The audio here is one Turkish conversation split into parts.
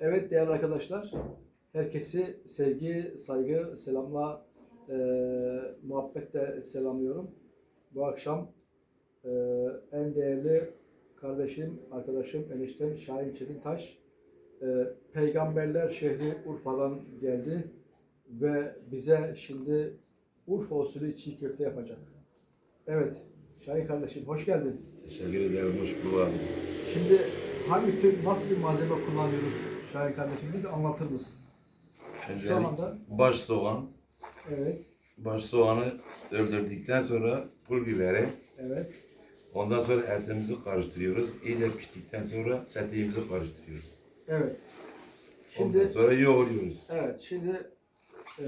Evet değerli arkadaşlar, herkesi sevgi, saygı, selamla, e, muhabbetle selamlıyorum. Bu akşam e, en değerli kardeşim, arkadaşım, eniştem Şahin Çetintaş, e, Peygamberler şehri Urfa'dan geldi ve bize şimdi Urfa usulü çiğ köfte yapacak. Evet, Şahin kardeşim hoş geldin. Teşekkür ederim, hoş bulduk. Şimdi hangi tür, nasıl bir malzeme kullanıyoruz Şahin kardeşim? Bize anlatır mısın? Şu anda, baş soğan, evet, baş soğanı öldürdükten sonra pul biberi, evet, ondan sonra etimizi karıştırıyoruz. İyice piştikten sonra setiğimizi karıştırıyoruz. evet. Ondan Şimdi, sonra yoğuruyoruz. evet, şimdi eee,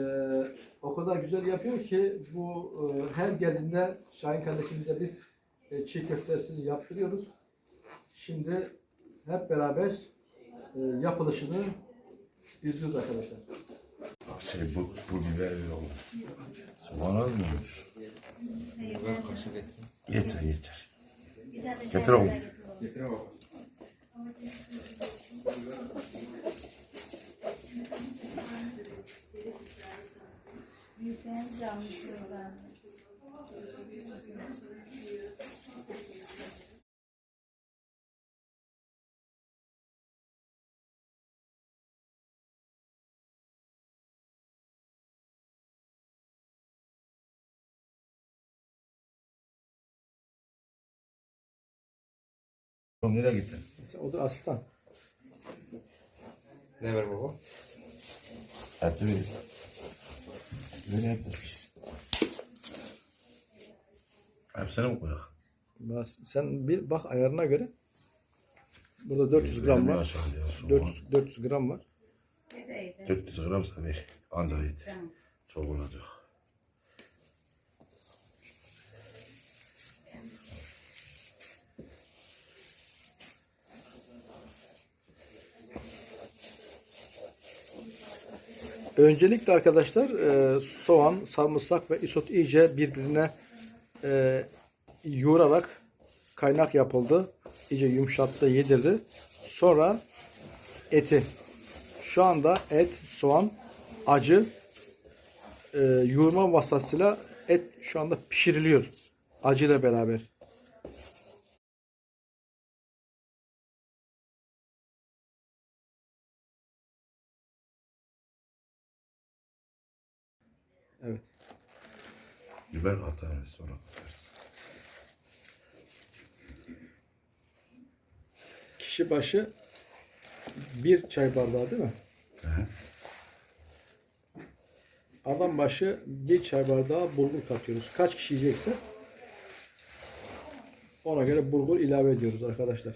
o kadar güzel yapıyor ki bu eee, her geldiğinde Şahin kardeşimize biz e, çiğ köftesini yaptırıyoruz. Şimdi hep beraber e, yapılışını izliyoruz arkadaşlar. Bak şey bu pul biber. Soğan az mı olmuş? Yeter yeter. Getir oğlum. getir oğlum. Ben. Oğlum nereye gittin? O da aslan. Ne ver baba? Eti ver. Böyle et de pişsin. Hepsini mi koyak? Bas- Sen bir bak ayarına göre. Burada 400 gram var. aşağıya soğan. 400, 400 gram var. Yeter yeter. 400 gramsa ver. Ancak yeter. Çok olacak. Öncelikle arkadaşlar e, soğan, sarımsak ve isot iyice birbirine e, yoğurarak kaynak yapıldı. İyice yumuşattı, yedirdi. Sonra eti. Şu anda et, soğan, acı e, yoğurma vasıtasıyla et şu anda pişiriliyor. Acıyla beraber. Biber atarız sonra atarız. Kişi başı bir çay bardağı değil mi? He. Adam başı bir çay bardağı bulgur katıyoruz. Kaç kişi yiyecekse ona göre bulgur ilave ediyoruz arkadaşlar.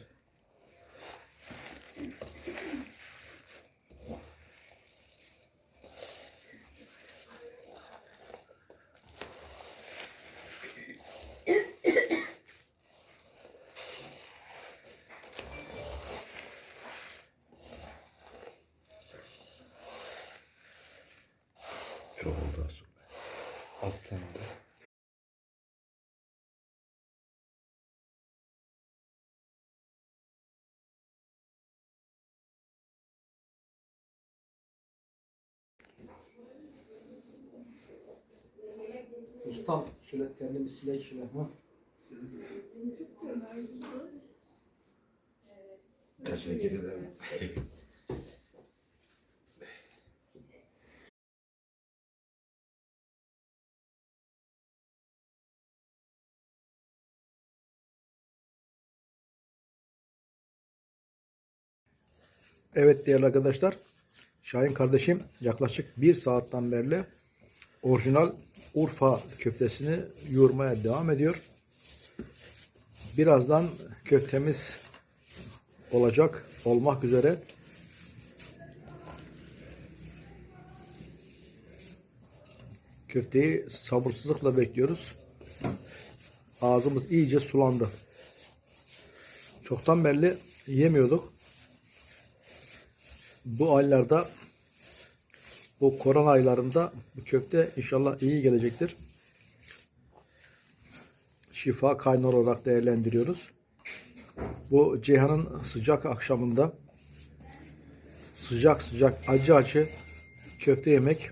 Çok oldu aslında. Altı tane var. Ustam şöyle bir silek şöyle. Ha? Teşekkür ederim. Evet değerli arkadaşlar. Şahin kardeşim yaklaşık bir saatten beri orijinal Urfa köftesini yoğurmaya devam ediyor. Birazdan köftemiz olacak, olmak üzere. Köfteyi sabırsızlıkla bekliyoruz. Ağzımız iyice sulandı. Çoktan belli yemiyorduk. Bu aylarda bu korona aylarında bu köfte inşallah iyi gelecektir. Şifa kaynağı olarak değerlendiriyoruz. Bu Ceyhan'ın sıcak akşamında sıcak sıcak acı acı köfte yemek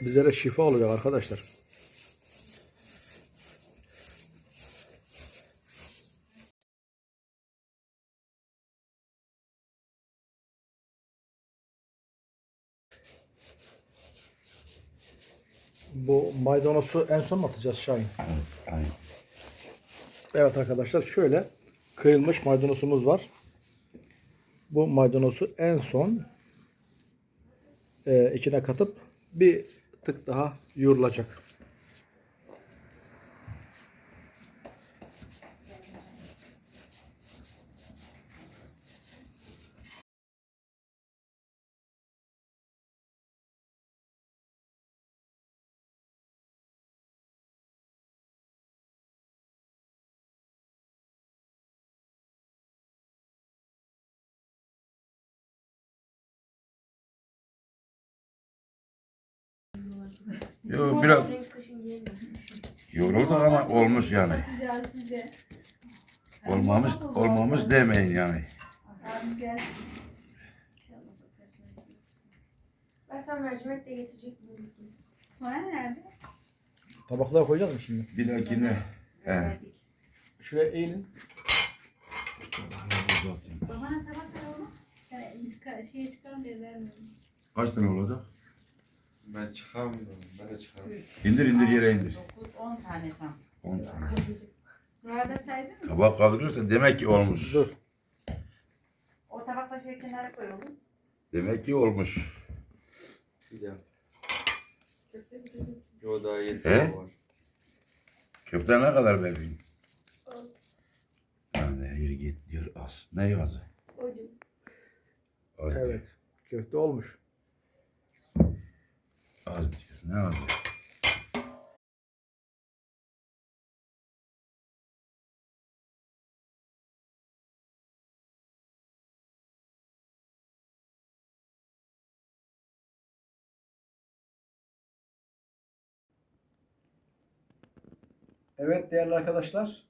bizlere şifa olacak arkadaşlar. Bu maydanozu en son mu atacağız Şahin? Aynen. Evet arkadaşlar şöyle kıyılmış maydanozumuz var. Bu maydanozu en son e, içine katıp bir tık daha yoğrulacak. Yo, biraz yorulduk ama olmuş yani. Olmamış, olmamış demeyin yani. Ben sana mercimek de getirecektim. Sonra nerede? Tabaklara koyacağız mı şimdi? Bir dahakine. He. Şuraya eğilin. Babana tabak ver oğlum. Şeye çıkarım diye vermiyorum. Kaç tane olacak? Ben çıkamıyorum. Ben de çıkamıyorum. İndir indir yere indir. 10 tane tam. 10 tane. Burada saydın mı? Tabak kaldırıyorsa demek ki olmuş. Dur. O tabakla şöyle kenara koyalım. Demek ki olmuş. Bir daha. Yo daha yedi He? tane var. Köfte ne kadar vereyim? Yani hayır git diyor az. Ne yazı? Az diyor. Evet. Köfte olmuş. Az diyor. Ne az? Evet değerli arkadaşlar.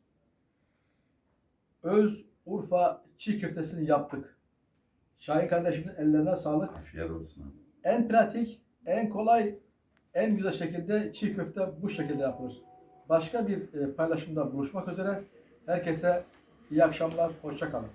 Öz Urfa çiğ köftesini yaptık. Şahin kardeşimin ellerine sağlık. Afiyet olsun. En pratik, en kolay, en güzel şekilde çiğ köfte bu şekilde yapılır. Başka bir e, paylaşımda buluşmak üzere. Herkese iyi akşamlar, hoşça kalın.